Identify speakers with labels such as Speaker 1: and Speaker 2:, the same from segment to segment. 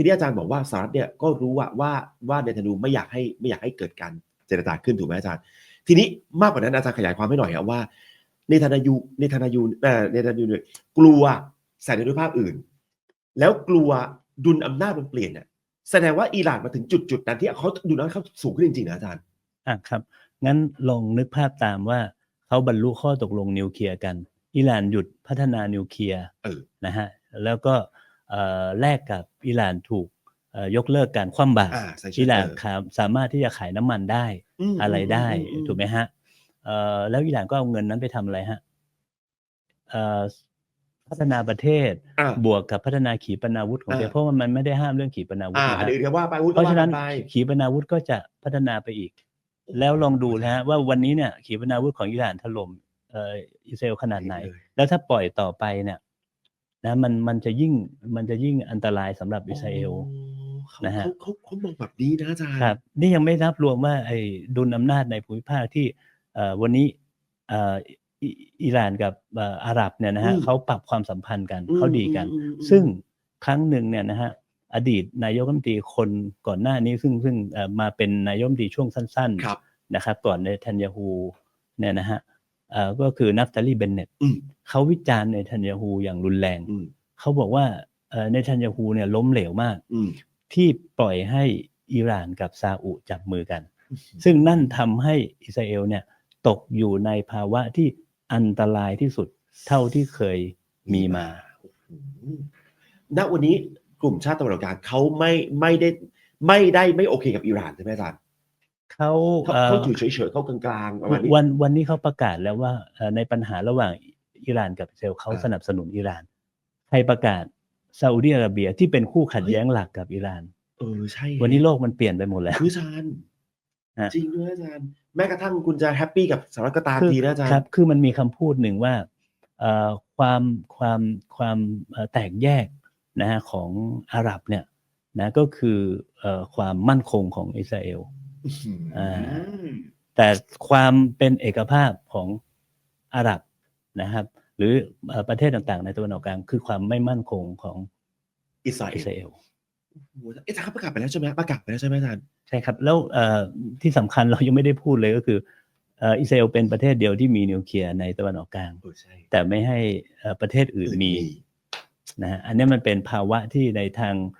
Speaker 1: ทีนี้อาจารย์บอกว่าสหรัฐเนี่ยก็รู้ว่าว่าว่าเนทันยูไม่อยากให้ไม่อยากให้เกิดการเจรจาขึ้นถูกไหมอาจารย์ ทีนี้มากกว่านั้นอาจารย์ขยายความให้หน่อยอะว่าเนทันยูเนทันยูเอ่อเนทันยูเนี่ยกลัวแสนยภาพอื่น แล้วกลัวดุลอำนาจมันเปลี่ยนเนี่ยแสดงว่าอิหร่านมาถึงจุดจุดๆนั้นที่เขาดุลอำนาจเขาสูงขึ้นจริงๆนะอาจารย์
Speaker 2: อะครับงั้นลองนึกภาพตามว่าเขาบรรลุข้อตกลงนิวเคลียร์กัน อิหร่านหยุดพัฒนานิวเคลียร์
Speaker 1: เออ
Speaker 2: นะฮะแล้วก็เอ่อ แลกกับอิหร่านถูกเอ่อยกเลิกการคว่ำบาตร
Speaker 1: อ่าใช่ใช่
Speaker 2: อิหร่าน
Speaker 1: เออ
Speaker 2: ขาสามารถที่จะขายน้ำมันได้
Speaker 1: ม
Speaker 2: อะไรได้
Speaker 1: อืม
Speaker 2: ถูกไหมฮะเอ่อแล้วอิหร่านก็เอาเงินนั้นไปทำอะไรฮะเอ่อพัฒนาประเทศ
Speaker 1: อ่า
Speaker 2: บวกกับพัฒนาขีปนาวุธของตัวเอง
Speaker 1: อ่า
Speaker 2: เพราะว่ามันไม่ได้ห้ามเรื่องขีปนาวุธ
Speaker 1: อ่า
Speaker 2: นะ
Speaker 1: อัน
Speaker 2: ฮะ
Speaker 1: อื่นก็ว่าไปอุ้ย
Speaker 2: เพราะฉะนั้น
Speaker 1: ก็ว่กัไป
Speaker 2: ขีปนาวุธก็จะพัฒนาไปอีก แล้วลองดูนะฮะว่าวันนี้เนี่ยขีปนาวุธของอิหร่านถล่มเอ่ออิสราเอลขนาดไหน
Speaker 1: เลย
Speaker 2: แล้วถ้าปล่อยต่อไปเนี่ย นะมันมันจะยิ่งมันจะยิ่งอันตรายสำหรับอิสราเอล
Speaker 1: เขา
Speaker 2: นะฮะ
Speaker 1: เขาเขาเขามองแบบนี้นะอาจารย์
Speaker 2: ครับนี่ยังไม่นับรวมว่าไอ้ดุลอำนาจในภูมิภาคที่เอ่อวันนี้เอ่ออิอิหร่านกับเอ่ออาหรับเนี่ยนะฮะเขาปรับความสัมพันธ์กัน
Speaker 1: อืม
Speaker 2: เขาดีกัน
Speaker 1: อืมอืมอืม
Speaker 2: ซึ่งครั้งหนึ่งเนี่ยนะฮะอดีตนายกรัฐมนตรีคนก่อนหน้านี้ซึ่งซึ่งเอ่อมาเป็นนายกรัฐมนตรีช่วงสั้น
Speaker 1: ครับ
Speaker 2: ๆนะครับ ก่อนในทันยาฮูเนี่ยนะฮะเอ่อ ก็คือนัฟตาลีเบนเน็ต
Speaker 1: อืม
Speaker 2: เขาวิจารณ์ในทันยาฮูอย่างรุนแรง
Speaker 1: อืม
Speaker 2: เขาบอกว่าเอ่อในทันยาฮูเนี่ยล้มเหลวมาก
Speaker 1: อืม
Speaker 2: ที่ปล่อยให้อิหร่านกับซาอุจับมือกัน ซึ่งนั่นทำให้อิสราเอลเนี่ยตกอยู่ในภาวะที่อันตรายที่สุดเท่าที่เคยมีมา
Speaker 1: อืมณวันนี้กลุ่มชาติตะวันออกกลางเขาไม่ไม่ได้ไม่ได้ไม่โอเคกับอิหร่านใช่ไหมอาจารย์
Speaker 2: เขา
Speaker 1: เขา
Speaker 2: เอ่อ
Speaker 1: เขาอยู่เฉยๆเขากลางๆประมาณนี้
Speaker 2: วันวันนี้เขาประกาศแล้วว่าเอ่อในปัญหาระหว่างอิหร่านกับอิสราเอลเขา
Speaker 1: อ่า
Speaker 2: สนับสนุนอิหร่านใครประกาศซาอุดิอาระเบียที่เป็นคู่ขัดแย้งหลักกับอิหร่าน
Speaker 1: เออใช่
Speaker 2: วันนี้โลกมันเปลี่ยนไปหมดแล้ว
Speaker 1: คืออาจารย์
Speaker 2: ฮะ
Speaker 1: จริงด้วยอาจารย์แม้กระทั่งคุณจะแฮปปี้กับสหรัฐก็ตาม
Speaker 2: คือ
Speaker 1: ทีนะอาจารย์
Speaker 2: ครับ คือมันมีคำพูดหนึ่งว่าเอ่อความความความเอ่อแตกแยกนะฮะของอาหรับเนี่ยนะก็คือเอ่อความมั่นคงของอิสราเอล อ่าแต่ความเป็นเอกภาพของอาหรับนะครับ หรือเอ่อประเทศต่างๆ ในตะวันออกกลางคือความไม่มั่นคงของ
Speaker 1: อิสราเอ
Speaker 2: อิสรา
Speaker 1: ล
Speaker 2: เอล
Speaker 1: โอ้โหอาจารย์เขาประกาศไปแล้วใช่ไหมประกาศไปแล้วใช่ไหมอาจารย์
Speaker 2: ใช่ครับ แล้วเอ่อที่สำคัญเรายังไม่ได้พูดเลยก็คือเอ่ออิสราเอลเป็นประเทศเดียวที่มีนิวเคลียร์ในตะวันออกกลาง
Speaker 1: เออใช่
Speaker 2: แต่ไม่ให้เอ่อประเทศอื่นมีนะฮะอันนี้มันเป็นภาวะที่ในทางเอ่อ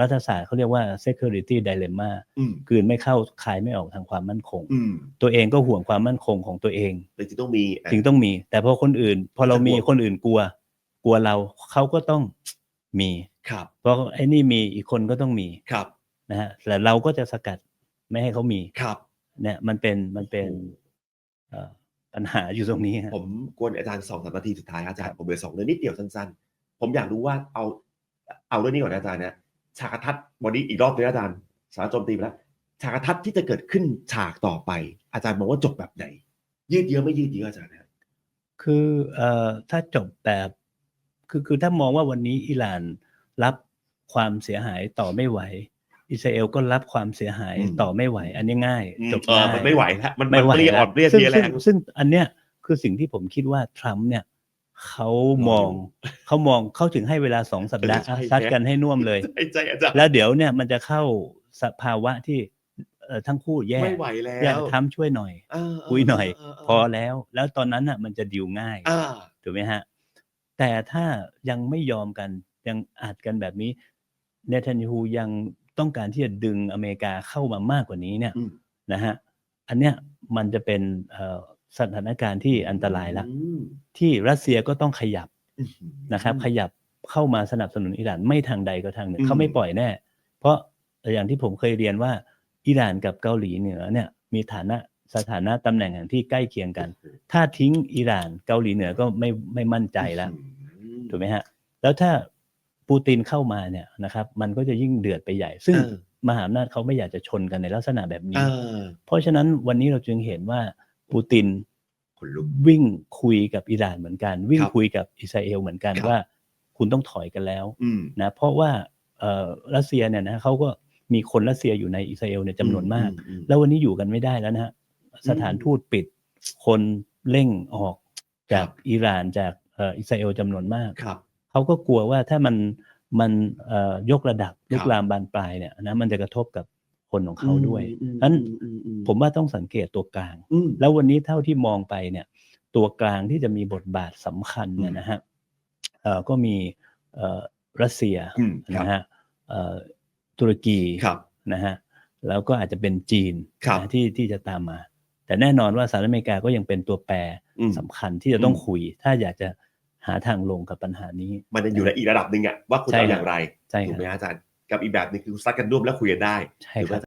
Speaker 2: รัฐศาสตร์เขาเรียกว่า security dilemma
Speaker 1: อืม
Speaker 2: กลืนไม่เข้าคายไม่ออกทางความมั่นคง
Speaker 1: อืม
Speaker 2: ตัวเองก็ห่วงความมั่นคงของตัวเอง
Speaker 1: เลยจึงต้องมีอะ
Speaker 2: จึงต้องมี แต่พอคนอื่น พอเรามี
Speaker 1: จะห่วง
Speaker 2: คนอื่นกลัว กลัวเราเขาก็ต้องมี
Speaker 1: ครับ
Speaker 2: เพราะไอ้นี่มีอีกคนก็ต้องมี
Speaker 1: ครับ
Speaker 2: นะฮะแต่เราก็จะสกัดไม่ให้เขามี
Speaker 1: ครับ
Speaker 2: เนี่ยมันเป็นมันเป็นเอ่อปัญหาอยู่ตรงนี้ฮะ
Speaker 1: ผมกวนอาจารย์สองสามนาทีสุดท้ายอาจารย์ผมเหลือสองเรื่องนิดเดียวสั้นๆ ผมอยากรู้ว่าเอา เอาเรื่องนี้ก่อนนะอาจารย์นะฉากทัศน์วันนี้อีกรอบนึงนะอาจารย์สารโจมตีไปแล้วฉากทัศน์ที่จะเกิดขึ้นฉากต่อไป อาจารย์มองว่าจบแบบไหน ยืดเยื้อไม่ยืดเยื้ออาจารย์นะ
Speaker 2: คือเอ่อถ้าจบแบบคือคือถ้ามองว่าวันนี้อิหร่านรับความเสียหายต่อไม่ไหว อิสราเอลก็รับความเสียหายต่อไม่ไหว อันนี้ง่ายจบ
Speaker 1: เออ
Speaker 2: ง่าย
Speaker 1: มันไม่ไหวแล้วมัน
Speaker 2: ไม่ไหว
Speaker 1: มันเปรี้ย
Speaker 2: แล้
Speaker 1: อ่
Speaker 2: ว
Speaker 1: อนเปรี้ย
Speaker 2: ซึ่ง
Speaker 1: เสียแร
Speaker 2: ซึ่ง
Speaker 1: ง
Speaker 2: ซึ่งอันเนี้ยคือสิ่งที่ผมคิดว่าทรัมป์เนี่ย เขามองเขามองเขาถึงให้เวลาสองสัปดาห์
Speaker 1: ใช่
Speaker 2: อะ
Speaker 1: ใช่
Speaker 2: ซัดกันให้น่วมเลย
Speaker 1: ใช่ใจอาจารย์
Speaker 2: แล้วเดี๋ยวเนี่ยมันจะเข้าสภาวะที่เอ่อทั้งคู่แย่
Speaker 1: ไม่ไหวแล้
Speaker 2: แย่
Speaker 1: ว
Speaker 2: ทรัมป์ช่วยหน่อย
Speaker 1: เออ
Speaker 2: คุยหน่อย
Speaker 1: เเพ
Speaker 2: อแล้ว แล้วตอนนั้นน่ะ มันจะดิวง่าย
Speaker 1: อ่า
Speaker 2: ถูกไหมฮะ แต่ถ้ายังไม่ยอมกันยังอาจกันแบบนี้เนทันยาฮูยังต้องการที่จะดึงอเมริกาเข้ามามากกว่านี้เนี่ย
Speaker 1: อืม
Speaker 2: นะฮะอันเนี้ยมันจะเป็นเอ่อ สถานการณ์ที่อันตรายละ
Speaker 1: อืม
Speaker 2: ที่รัสเซียก็ต้องขยับ
Speaker 1: อืม
Speaker 2: นะครับ ขยับเข้ามาสนับสนุนอิหร่านไม่ทางใดก็ทางหนึ่ง
Speaker 1: อืม
Speaker 2: เขาไม่ปล่อยแน่ เพราะอย่างที่ผมเคยเรียนว่าอิหร่านกับเกาหลีเหนือเนี่ย มีฐานะสถานะตำแหน่งอย่างที่ใกล้เคียงกัน ถ้าทิ้งอิหร่านเกาหลีเหนือก็ไม่ไม่มั่นใจแล้ว
Speaker 1: อืม
Speaker 2: ถูกไหมฮะ แล้วถ้าปูตินเข้ามาเนี่ยนะครับ มันก็จะยิ่งเดือดไปใหญ่ ซึ่ง
Speaker 1: เออ
Speaker 2: มหาอำนาจเขาไม่อยากจะชนกันในลักษณะแบบนี้
Speaker 1: เออ
Speaker 2: เพราะฉะนั้นวันนี้เราจึงเห็นว่า ปูติน
Speaker 1: ขนลุก
Speaker 2: วิ่งคุยกับอิหร่านเหมือนกัน วิ่ง
Speaker 1: ครับ
Speaker 2: คุยกับอิสราเอลเหมือนกัน
Speaker 1: ครับ
Speaker 2: ว่า คุณต้องถอยกันแล้ว
Speaker 1: อืม
Speaker 2: นะเพราะว่าเอ่อรัสเซียเนี่ยนะเขาก็มีคนรัสเซียอยู่ในอิสราเอลเนี่ยจำนวนมาก
Speaker 1: อืม
Speaker 2: แล้ววันนี้อยู่กันไม่ได้แล้วนะฮะสถานทูตปิดคนเร่งออกจากอิหร่านจากเอ่ออิสราเอลจำนวนมาก
Speaker 1: ครับ
Speaker 2: เขาก็กลัวว่าถ้ามันมันเอ่อยกระดับลุ
Speaker 1: ค
Speaker 2: ก
Speaker 1: รับ
Speaker 2: ลามบานปลายเนี่ยนะมันจะกระทบกับ คนของเขาด้วย
Speaker 1: อืม
Speaker 2: นั้น
Speaker 1: อืมอืม
Speaker 2: ผมว่าต้องสังเกตตัวกลาง
Speaker 1: อืม
Speaker 2: แล้ววันนี้เท่าที่มองไปเนี่ย ตัวกลางที่จะมีบทบาทสำคัญเนี่ย
Speaker 1: อืม
Speaker 2: นะฮะเอ่อก็มีเอ่อรัสเซีย
Speaker 1: อืมครับ
Speaker 2: นะฮะเอ่อตุรกี
Speaker 1: ครับ
Speaker 2: นะฮะแล้วก็อาจจะเป็นจีน
Speaker 1: ครับ
Speaker 2: นะที่ที่จะตามมา แต่แน่นอนว่าสหรัฐอเมริกาก็ยังเป็นตัวแปร
Speaker 1: อืม
Speaker 2: สำคัญที่จะต้อง
Speaker 1: อืม
Speaker 2: คุย ถ้าอยากจะหาทางลงกับปัญหานี้
Speaker 1: มันยังอยู่ในอีกระดับหนึ่งอะว่าคุณ
Speaker 2: ใช่
Speaker 1: เอา
Speaker 2: ครับ
Speaker 1: อย่างไร
Speaker 2: ใช่
Speaker 1: ถูก
Speaker 2: ค
Speaker 1: ไหม
Speaker 2: รับ
Speaker 1: อาจารย์ กับอีกแบบหนึงคือซัดกันร่วมแล้วคุยกันได้
Speaker 2: ใช่
Speaker 1: ถูกไห
Speaker 2: ค
Speaker 1: ม
Speaker 2: รับ